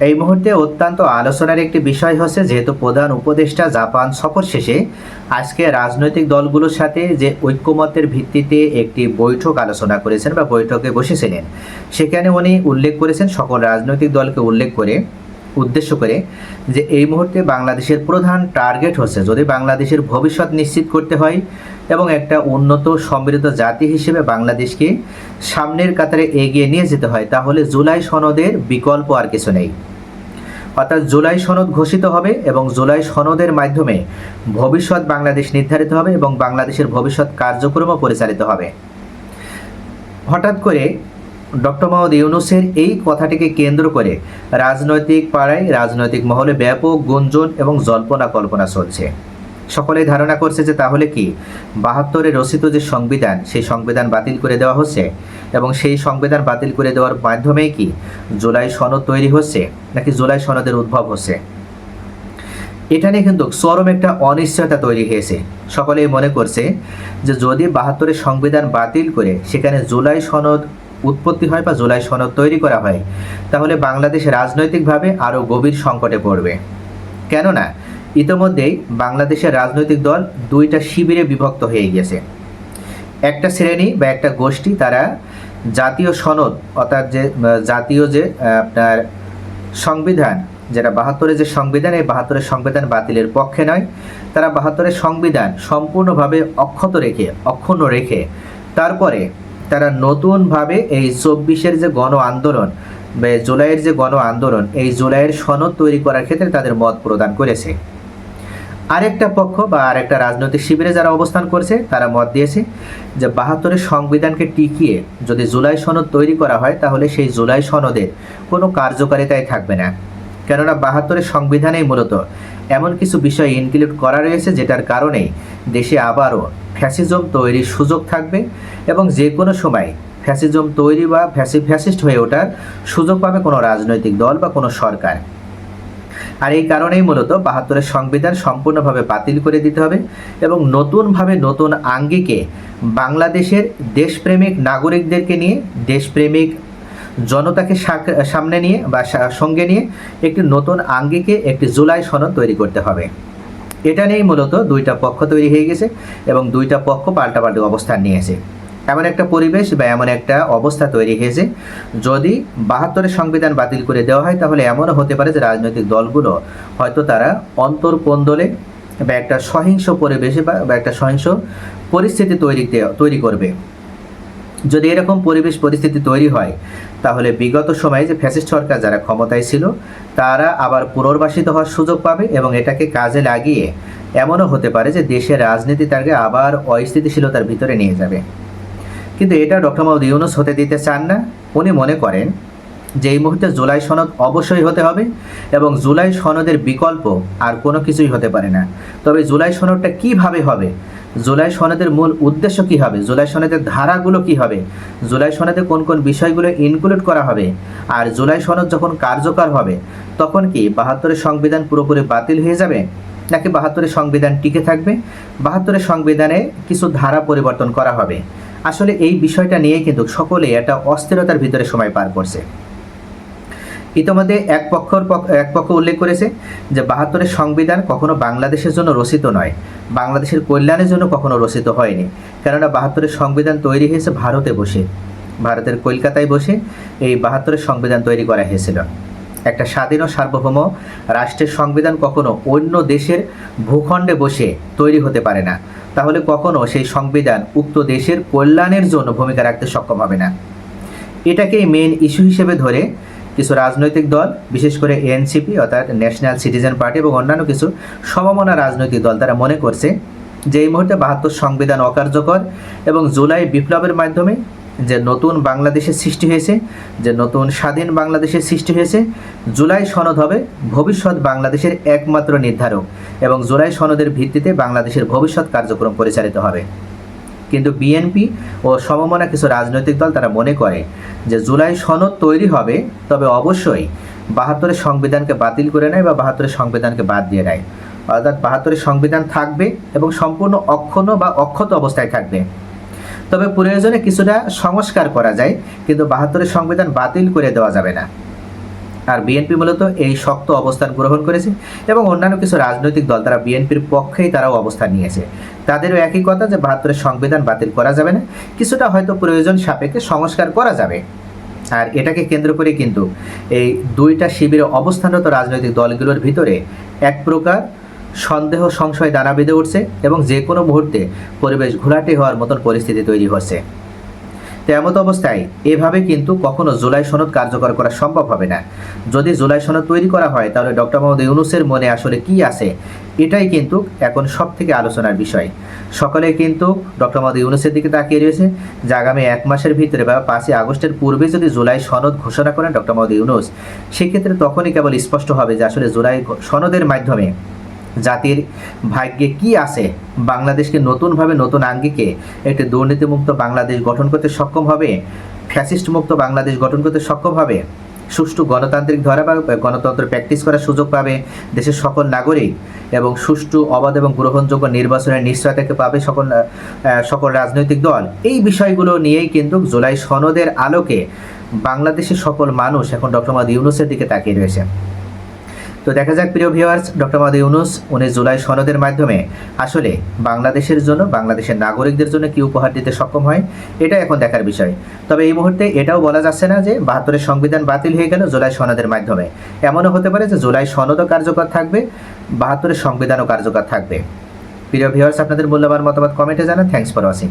এই মুহূর্তে অত্যন্ত আলোচনার একটি বিষয় হচ্ছে যেহেতু প্রধান উপদেষ্টা জাপান সফর শেষে, আজকে রাজনৈতিক দলগুলোর সাথে যে ঐক্যমতের ভিত্তিতে একটি বৈঠক আলোচনা করেছেন বা বৈঠকে বসেছিলেন, সেখানে উনি উল্লেখ করেছেন, সকল রাজনৈতিক দলকে উল্লেখ করে উদ্দেশ্য করে যে এই মুহূর্তে বাংলাদেশের প্রধান টার্গেট হচ্ছে যদি বাংলাদেশের ভবিষ্যৎ নিশ্চিত করতে হয় এবং একটা উন্নত সমৃদ্ধ জাতি হিসেবে বাংলাদেশকে সামনের কাতারে এগিয়ে নিয়ে যেতে হয়, তাহলে জুলাই সনদের বিকল্প আর কিছু নেই। অর্থাৎ জুলাই সনদ ঘোষিত হবে এবং জুলাই সনদের মাধ্যমে ভবিষ্যৎ বাংলাদেশ নির্ধারিত হবে এবং বাংলাদেশের ভবিষ্যৎ কার্যক্রমও পরিচালিত হবে। হঠাৎ করে ডক্টর মোহাম্মদ ইউনুসের এই কথাটিকে কেন্দ্র করে রাজনৈতিক পাড়ায়, রাজনৈতিক মহলে ব্যাপক গুঞ্জন এবং জল্পনা কল্পনা চলছে। সকলেই ধারণা করছে যে তাহলে কি? বাহাত্তরে রচিত যে সংবিধান, সেই সংবিধান বাতিল করে দেওয়া হচ্ছে? এবং সেই সংবিধান বাতিল করে দেওয়ার মাধ্যমেই কি জুলাই সনদ তৈরি হচ্ছে, নাকি জুলাই সনদের উদ্ভব হচ্ছে? এটা নিয়ে কিন্তু চরম একটা অনিশ্চয়তা তৈরি হয়েছে। সকলেই মনে করছে যে যদি বাহাত্তরের সংবিধান বাতিল করে সেখানে জুলাই সনদ উৎপত্তি হয় বা জুলাই সনদ তৈরি করা হয়, তাহলে বাংলাদেশ রাজনৈতিকভাবে আরও গভীর সংকটে পড়বে। কেননা, ইতোমধ্যেই বাংলাদেশের রাজনৈতিক দল দুইটা শিবিরে বিভক্ত হয়ে গেছে একটা শ্রেণি বা একটা গোষ্ঠী তারা জাতীয় সনদ, অর্থাৎ যে জাতীয় যে আপনার সংবিধান, যেটা বাহাত্তরের যে সংবিধান, এই বাহাত্তরের সংবিধান বাতিলের পক্ষে নয়, তারা বাহাত্তরের সংবিধান সম্পূর্ণভাবে অক্ষত রেখে, অক্ষুণ্ণ রেখে তারপরে তারা নতুনভাবে এই চব্বিশের যে গণ আন্দোলন জুলাইয়ের যে গণ আন্দোলন, এই জুলাইয়ের সনদ তৈরি করার ক্ষেত্রে তাদের মত প্রদান করেছে। আরেকটা পক্ষ বা আরেকটা রাজনৈতিক শিবিরে যারা অবস্থান করছে, তারা মত দিয়েছে যে বাহাত্তরের সংবিধানকে টিকিয়ে যদি জুলাই সনদ তৈরি করা হয়, তাহলে সেই জুলাই সনদের কোনো কার্যকারিতাই থাকবে না। কেননা বাহাত্তরের সংবিধানেই মূলত এমন কিছু বিষয় ইনক্লুড করা রয়েছে, যেটার কারণেই দেশে আবারও ফ্যাসিজম তৈরির সুযোগ থাকবে এবং যে কোনো সময় ফ্যাসিজম তৈরি বা ফ্যাসি ফ্যাসিস্ট হয়ে ওঠার সুযোগ পাবে কোনো রাজনৈতিক দল বা কোনো সরকার। আর এই কারণেই মূলত বাহাত্তরের সংবিধান সম্পূর্ণভাবে বাতিল করে দিতে হবে এবং নতুনভাবে নতুন আঙ্গিকে বাংলাদেশের দেশপ্রেমিক নাগরিকদেরকে নিয়ে, দেশপ্রেমিক জনতাকে সামনে নিয়ে বা সঙ্গে নিয়ে একটি নতুন আঙ্গিকে একটি জুলাই সনদ তৈরি করতে হবে। এটা নিয়েই মূলত দুইটা পক্ষ তৈরি হয়ে গেছে এবং দুইটা পক্ষ পাল্টাপাল্টি অবস্থান নিয়েছে এমন একটা পরিবেশ বা এমন একটা অবস্থা তৈরি হয়েছে। যদি বাহাত্তরের সংবিধান বাতিল করে দেওয়া হয়, তাহলে এমনও হতে পারে যে রাজনৈতিক দলগুলো হয়তো তারা অন্তর্কোন্দলে বা একটা সহিংস পরিবেশে বা বা একটা সহিংস পরিস্থিতি তৈরিতে, তৈরি করবে। যদি এরকম পরিবেশ পরিস্থিতি তৈরি হয়, তাহলে বিগত সময়ে যে ফ্যাসিস্ট সরকার যারা ক্ষমতায় ছিল, তারা আবার পুনর্বাসিত হওয়ার সুযোগ পাবে এবং এটাকে কাজে লাগিয়ে এমনও হতে পারে যে দেশের রাজনীতি তাকে আবার অস্থিতিশীলতার ভিতরে নিয়ে যাবে। কিন্তু এটা ডক্টর মোহাম্মদ ইউনুস হতে দিতে চান না। উনি মনে করেন যে এই মুহূর্তে জুলাই সনদ অবশ্যই হতে হবে এবং জুলাই সনদের বিকল্প আর কোনো কিছুই হতে পারে না। তবে জুলাই সনদটা কীভাবে হবে জুলাই সনদের মূল উদ্দেশ্য কি হবে? জুলাই সনদের ধারাগুলো কি হবে? জুলাই সনদে কোন কোন বিষয়গুলো ইনক্লুড করা হবে? আর জুলাই সনদ যখন কার্যকর হবে, তখন কি বাহাত্তরের সংবিধান পুরোপুরি বাতিল হয়ে যাবে? নাকি বাহাত্তরের সংবিধান টিকে থাকবে? বাহাত্তরের সংবিধানে কিছু ধারা পরিবর্তন করা হবে। আসলে এই বিষয়টা নিয়ে কিন্তু সকলেই একটা অস্থিরতার ভিতরে সময় পার করছে। ইতিমধ্যে এক পক্ষর পক্ষ- এক পক্ষ উল্লেখ করেছে যে বাহাত্তরের সংবিধান কখনো বাংলাদেশের জন্য রচিত নয়, বাংলাদেশের কল্যাণের জন্য কখনো রচিত হয়নি। কেননা বাহাত্তরের সংবিধান তৈরি হয়েছে ভারতে বসে। ভারতের কলকাতায় বসে এই বাহাত্তরের সংবিধান তৈরি করা হয়েছিল। একটা স্বাধীন ও সার্বভৌম রাষ্ট্রের সংবিধান কখনো অন্য দেশের ভূখণ্ডে বসে তৈরি হতে পারে না। তাহলে কখনো সেই সংবিধান উক্ত দেশের কল্যাণের জন্য ভূমিকা রাখতে সক্ষম হবে না। এটাকেই মেন ইস্যু হিসেবে ধরে কিছু রাজনৈতিক দল, বিশেষ করে এনসিপি, অর্থাৎ ন্যাশনাল সিটিজেন পার্টি এবং অন্যান্য কিছু সমমনা রাজনৈতিক দল তারা মনে করছে যে এই মুহূর্তে বাহাত্তর সংবিধান অকার্যকর এবং জুলাই বিপ্লবের মাধ্যমে যে নতুন বাংলাদেশের সৃষ্টি হয়েছে, যে নতুন স্বাধীন বাংলাদেশের সৃষ্টি হয়েছে, জুলাই সনদ হবে ভবিষ্যৎ বাংলাদেশের একমাত্র নির্ধারক এবং জুলাই সনদের ভিত্তিতে বাংলাদেশের ভবিষ্যৎ কার্যক্রম পরিচালিত হবে। কিন্তু বিএনপি ও সমমনা কিছু রাজনৈতিক দল তারা মনে করে যে জুলাই সনদ তৈরি হবে, তবে অবশ্যই বাহাত্তরের সংবিধানকে বাতিল করে নেয় বা বাহাত্তরের সংবিধানকে বাদ দিয়ে নেয়। অর্থাৎ বাহাত্তরের সংবিধান থাকবে এবং সম্পূর্ণ অক্ষুণ্ণ বা অক্ষত অবস্থায় থাকবে। তবে প্রয়োজনে কিছুটা সংস্কার করা যায়, কিন্তু বাহাত্তরের সংবিধান বাতিল করে দেওয়া যাবে না। আর বিএনপি মূলত এই শক্ত অবস্থান গ্রহণ করেছে এবং অন্যান্য কিছু রাজনৈতিক দল তারা বিএনপির পক্ষেই তারাও অবস্থান নিয়েছে। তাদেরও একই কথা যে বাহাত্তরের সংবিধান বাতিল করা যাবে না, কিছুটা হয়তো প্রয়োজন সাপেক্ষে সংস্কার করা যাবে। আর এটাকে কেন্দ্র করে কিন্তু এই দুইটা শিবিরে অবস্থানরত রাজনৈতিক দলগুলোর ভিতরে এক প্রকার সন্দেহ, সংশয়, দানা বেঁধে উঠছে এবং যে কোনো মুহূর্তে পরিবেশ ঘোলাটে হওয়ার মতন পরিস্থিতি তৈরি হচ্ছে। তো এমত অবস্থায় এভাবে কিন্তু কখনো জুলাই সনদ কার্যকর করা সম্ভব হবে না। যদি জুলাই সনদ তৈরি করা হয়, তাহলে ডক্টর মোহাম্মদ ইউনুসের মনে আসলে কি আছে? এটাই কিন্তু এখন সব থেকে আলোচনার বিষয়। সকলে কিন্তু ডক্টর মোহাম্মদ ইউনুসের দিকে তাকিয়ে রয়েছে। যে আগামী এক মাসের ভিতরে বা পাঁচই আগস্টের পূর্বে যদি জুলাই সনদ ঘোষণা করেন ডক্টর মোহাম্মদ ইউনুস, সেক্ষেত্রে তখনই কেবল স্পষ্ট হবে যে আসলে জুলাই সনদের মাধ্যমে জাতির ভাগ্যে কি আছে? বাংলাদেশকে নতুনভাবে নতুন আঙ্গিকে একটি দুর্নীতিমুক্ত বাংলাদেশ গঠন করতে সক্ষম হবে? ফ্যাসিস্ট মুক্ত বাংলাদেশ গঠন করতে সক্ষম হবে? সুষ্ঠু গণতান্ত্রিক ধারা বা গণতন্ত্র প্র্যাকটিস করার সুযোগ পাবে দেশের সকল নাগরিক এবং সুষ্ঠু, অবাধ এবং গ্রহণযোগ্য নির্বাচনের নিশ্চয়তাকে পাবে সকল সকল রাজনৈতিক দল। এই বিষয়গুলো নিয়েই কিন্তু জুলাই সনদের আলোকে বাংলাদেশের সকল মানুষ এখন ডক্টর মাদ ইউনুসের দিকে তাকিয়ে রয়েছে। তো দেখা যাক, প্রিয় ভিউয়ার্স ডক্টর মাদি ইউনুস উনি জুলাই সনদের মাধ্যমে আসলে বাংলাদেশের জন্য, বাংলাদেশের নাগরিকদের জন্য কি উপহার দিতে সক্ষম হয়, এটা এখন দেখার বিষয়। তবে এই মুহূর্তে এটাও বলা যাচ্ছে না যে বাহাত্তরের সংবিধান বাতিল হয়ে গেল জুলাই সনদের মাধ্যমে। এমনও হতে পারে যে জুলাই সনদও কার্যকর থাকবে, বাহাত্তরের সংবিধানও কার্যকর থাকবে। প্রিয় ভিউয়ার্স আপনাদের মূল্যবান মতামত কমেন্টে জানান। Thanks for watching